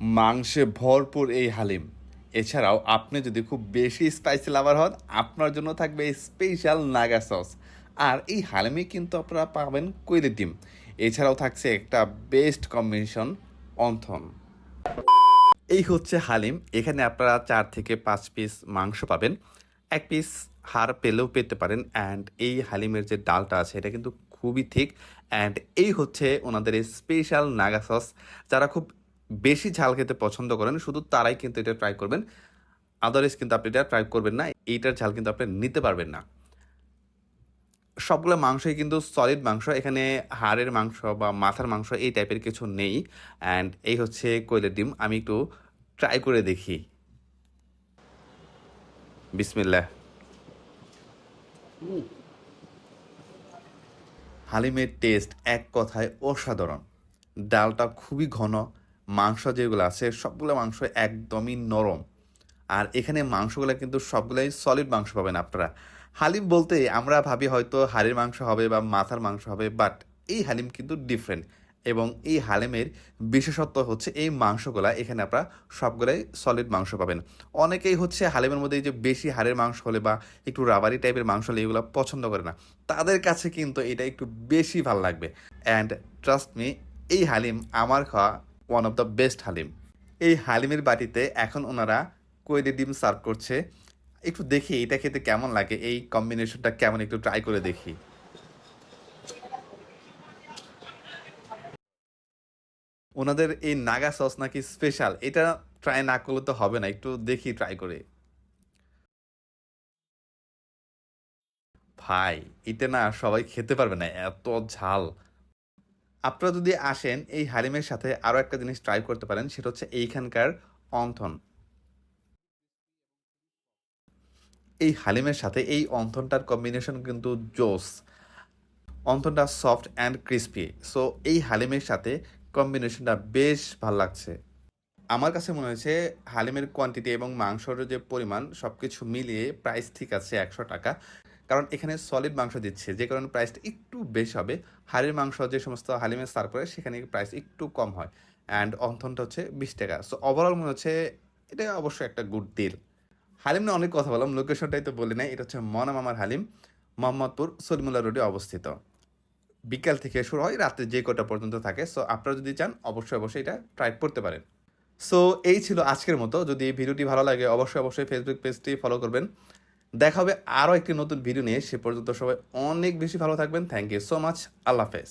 মাংসে ভরপুর এই হালিম। এছাড়াও আপনি যদি খুব বেশি স্পাইসি লাভার হন, আপনার জন্য থাকবে স্পেশাল নাগা সস আর এই হালিমে কিন্তু আপনারা পাবেন কৈলি ডিম। এছাড়াও থাকছে একটা বেস্ট কম্বিনেশন অন্থন। এই হচ্ছে হালিম। এখানে আপনারা চার থেকে পাঁচ পিস মাংস পাবেন। এক পিস হাড় পেলেও পেতে পারেন। অ্যান্ড এই হালিমের যে ডালটা আছে, এটা কিন্তু খুবই ঠিক। অ্যান্ড এই হচ্ছে ওনাদের স্পেশাল নাগা সস যারা খুব বেশি ঝাল খেতে পছন্দ করেন, শুধু তারাই কিন্তু এটা ট্রাই করবেন। আদারওয়াইজ কিন্তু আপনি এটা ট্রাই করবেন না, এইটার ঝাল কিন্তু আপনি নিতে পারবেন না। সবগুলো মাংসই কিন্তু সলিড মাংস, এখানে হাড়ের মাংস বা মাথার মাংস এই টাইপের কিছু নেই। অ্যান্ড এই হচ্ছে কোয়েলের ডিম, আমি একটু ট্রাই করে দেখি। বিসমিল্লাহ। হালিমের টেস্ট এক কথায় অসাধারণ। ডালটা খুবই ঘন মাংস যেগুলো আছে, সবগুলো মাংস একদমই নরম। আর এখানে মাংসগুলো কিন্তু সবগুলোই সলিড মাংস পাবেন আপনারা। হালিম বলতে আমরা ভাবি হয়তো হাড়ের মাংস হবে বা মাথার মাংস হবে বাট এই হালিম কিন্তু ডিফারেন্ট এবং এই হালিমের বিশেষত্ব হচ্ছে এই মাংসগুলা, এখানে আপনারা সবগুলাই সলিড মাংস পাবেন। অনেকেই হচ্ছে হালিমের মধ্যে যে বেশি হাড়ের মাংস হলে বা একটু রাবারি টাইপের মাংস হলে এগুলো পছন্দ করে না। তাদের কাছে কিন্তু এটা একটু বেশি ভালো লাগবে। অ্যান্ড ট্রাস্ট মি এই হালিম আমার খাওয়া one of the best haleem এই হালিমের বাটিতে এখন ওনারা কৈরি ডিম সার্ভ করছে। একটু দেখি এটা খেতে কেমন লাগে, এই কম্বিনেশনটা কেমন একটু ট্রাই করে দেখি। ওনাদের এই নাগা সস নাকি স্পেশাল এটা ট্রাই না করলে তো হবে না, একটু দেখি ট্রাই করে। ভাই, এটা না সবাই খেতে পারবে না, এত ঝাল। আপনারা যদি আসেন এই হালিমের সাথে আরও একটা জিনিস ট্রাই করতে পারেন, সেটা হচ্ছে এইখানকার অন্থন। এই হালিমের সাথে এই অন্থনটার কম্বিনেশন কিন্তু জোস। অন্থনটা সফট অ্যান্ড ক্রিস্পি সো এই হালিমের সাথে কম্বিনেশনটা বেশ ভালো লাগছে। আমার কাছে মনে হয়েছে হালিমের কোয়ান্টিটি এবং মাংসর যে পরিমাণ সব কিছু মিলিয়ে প্রাইস ঠিক আছে একশো টাকা। কারণ এখানে সলিড মাংস দিচ্ছে, যে কারণে প্রাইসটা একটু বেশি হবে। হাড়ের মাংস যে সমস্ত হালিমের সার্ভ করে সেখানে প্রাইস একটু কম হয়। অ্যান্ড অন্থনটা হচ্ছে বিশ টাকা। সো ওভারঅল মনে হচ্ছে এটা অবশ্যই একটা গুড ডিল হালিম নিয়ে অনেক কথা বললাম লোকেশনটাই তো বলি নাই। এটা হচ্ছে মনা মামার হালিম, মোহাম্মদপুর, সলিমুল্লাহ রোডে অবস্থিত। বিকাল থেকে শুরু হয়, রাত্রে যে কটা পর্যন্ত থাকে। সো আপনারা যদি চান, অবশ্যই অবশ্যই এটা ট্রাই করতে পারেন। সো এই ছিল আজকের মতো। যদি ভিডিওটি ভালো লাগে, অবশ্যই অবশ্যই ফেসবুক পেজটি ফলো করবেন। দেখা হবে আরও একটি নতুন ভিডিও নিয়ে। সে পর্যন্ত সবাই অনেক বেশি ভালো থাকবেন। থ্যাংক ইউ সো মাচ আল্লাহ হাফেজ।